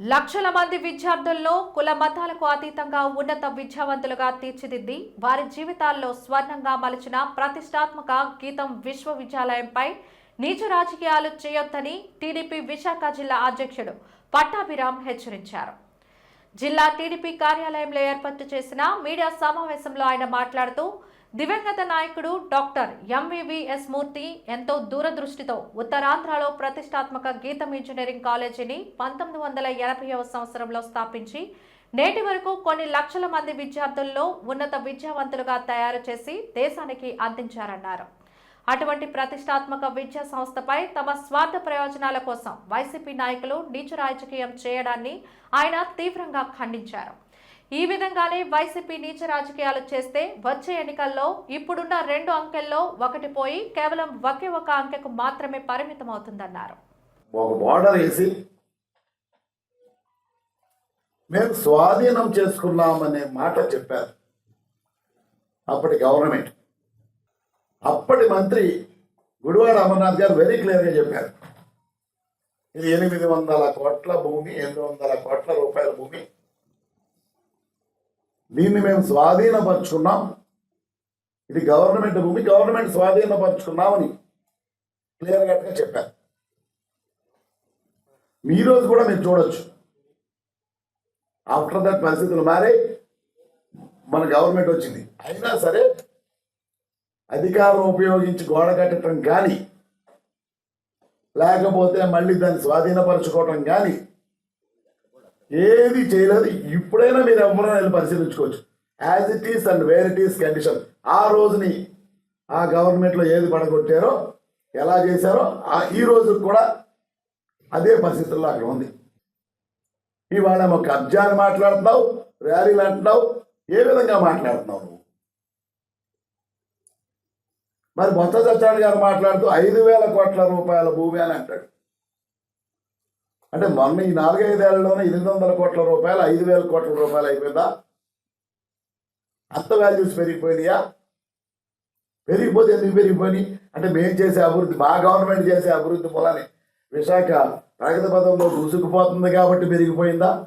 లక్షల మంది విద్యార్థుల్లో కుల మతాలకు అతీతంగా ఉన్నత విద్యావంతులుగా తీర్చిదిద్ది వారి జీవితాల్లో స్వర్ణంగా మలిచిన ప్రతిష్టాత్మక గీతం విశ్వవిద్యాలయంపై నీచ రాజకీయాలు చేయొద్దని టీడీపీ విశాఖ జిల్లా అధ్యక్షుడు పట్టాభిరామ్ హెచ్చరించారు. జిల్లా టీడీపీ కార్యాలయంలో ఏర్పాటు చేసిన మీడియా సమావేశంలో ఆయన మాట్లాడుతూ దివంగత నాయకుడు డాక్టర్ ఎంవివిఎస్ మూర్తి ఎంతో దూరదృష్టితో ఉత్తరాంధ్రలో ప్రతిష్టాత్మక గీతం ఇంజనీరింగ్ కాలేజీని పంతొమ్మిది వందల ఎనభైవ సంవత్సరంలో స్థాపించి నేటి వరకు కొన్ని లక్షల మంది విద్యార్థుల్లో ఉన్నత విద్యావంతులుగా తయారు చేసి దేశానికి అందించారన్నారు. అటువంటి ప్రతిష్టాత్మక విద్యా సంస్థపై తమ స్వార్థ ప్రయోజనాల కోసం వైసీపీ నాయకులు నీచు రాజకీయం చేయడాన్ని ఆయన తీవ్రంగా ఖండించారు. ఈ విధంగానే వైసీపీ నీచ రాజకీయాలు చేస్తే వచ్చే ఎన్నికల్లో ఇప్పుడున్న రెండు అంకెల్లో ఒకటి పోయి కేవలం ఒకే ఒక అంకెకు మాత్రమే పరిమితం అవుతుందన్నారు ఒక బార్డర్ వేసి మేము స్వాధీనం చేసుకున్నామనే మాట చెప్పారు. అప్పటి గవర్నమెంట్ అప్పటి మంత్రి గుడివాడ అమర్నాథ్ గారు వెరీ క్లియర్గా చెప్పారు. ఇది ఎనిమిది వందల కోట్ల భూమి ఎనిమిది వందల కోట్ల రూపాయల భూమి. దీన్ని మేము స్వాధీనపరుచుకున్నాం ఇది గవర్నమెంట్ భూమి గవర్నమెంట్ స్వాధీనపరుచుకున్నామని క్లియర్ కట్గా చెప్పారు. మీ రోజు కూడా మీరు చూడొచ్చు. ఆఫ్టర్ దట్ పరిస్థితులు మారే మన గవర్నమెంట్ వచ్చింది. అయినా సరే అధికారం ఉపయోగించి గోడ కట్టడం కానీ లేకపోతే మళ్ళీ దాన్ని స్వాధీనపరచుకోవటం కానీ ఏది చేయలేదు. ఇప్పుడైనా మీరు ఎవరైనా వెళ్ళి పరిశీలించుకోవచ్చు. As it is and where it is condition ఆ రోజుని ఆ గవర్నమెంట్లో ఏది పడగొట్టారో ఎలా చేశారో ఆ ఈ రోజు కూడా అదే పరిస్థితుల్లో అక్కడ ఉంది. ఇవాళ ఒక కబ్జా మాట్లాడుతున్నావు ర్యాలీలు అంటున్నావు ఏ విధంగా మాట్లాడుతున్నావు మరి బొత్స సత్యనారాయణ గారు మాట్లాడుతూ ఐదు వేల కోట్ల రూపాయల భూమి అని అంటాడు. అంటే మొన్న ఈ నాలుగైదేళ్ళలోనే ఎనిమిది వందల కోట్ల రూపాయలు ఐదు వేల కోట్ల రూపాయలు అయిపోయిందా? అంత వాల్యూస్ పెరిగిపోయినాయా? పెరిగిపోతే ఎందుకు పెరిగిపోయి అంటే మేము చేసే అభివృద్ధి మా గవర్నమెంట్ చేసే అభివృద్ధి మూలానే. విశాఖ ప్రగతి పదంలో దూసుకుపోతుంది కాబట్టి పెరిగిపోయిందా?